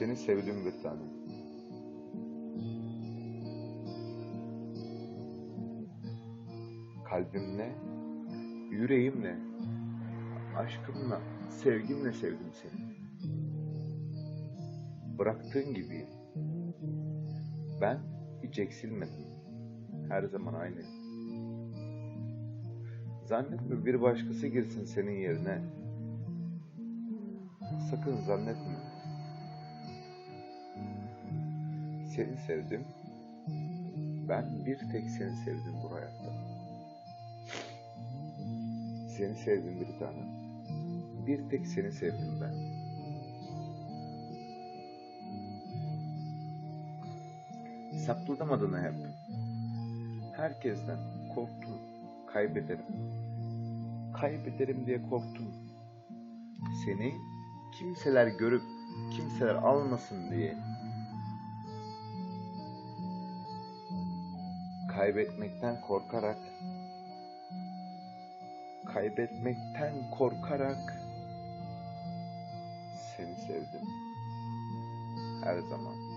Seni sevdim bir tane. Kalbimle, yüreğimle, aşkımla, sevgimle sevdim seni. Bıraktığın gibi ben hiç eksilmedim. Her zaman aynı. Zannetme bir başkası girsin senin yerine. Sakın zannetme. Seni sevdim. Ben bir tek seni sevdim bu hayatta. Seni sevdim bir tane. Bir tek seni sevdim ben. Sakladım adını hep. Herkesten korktum. Kaybederim. Kaybederim diye korktum. Seni kimseler görüp kimseler almasın diye. Kaybetmekten korkarak kaybetmekten korkarak seni sevdim. Her zaman.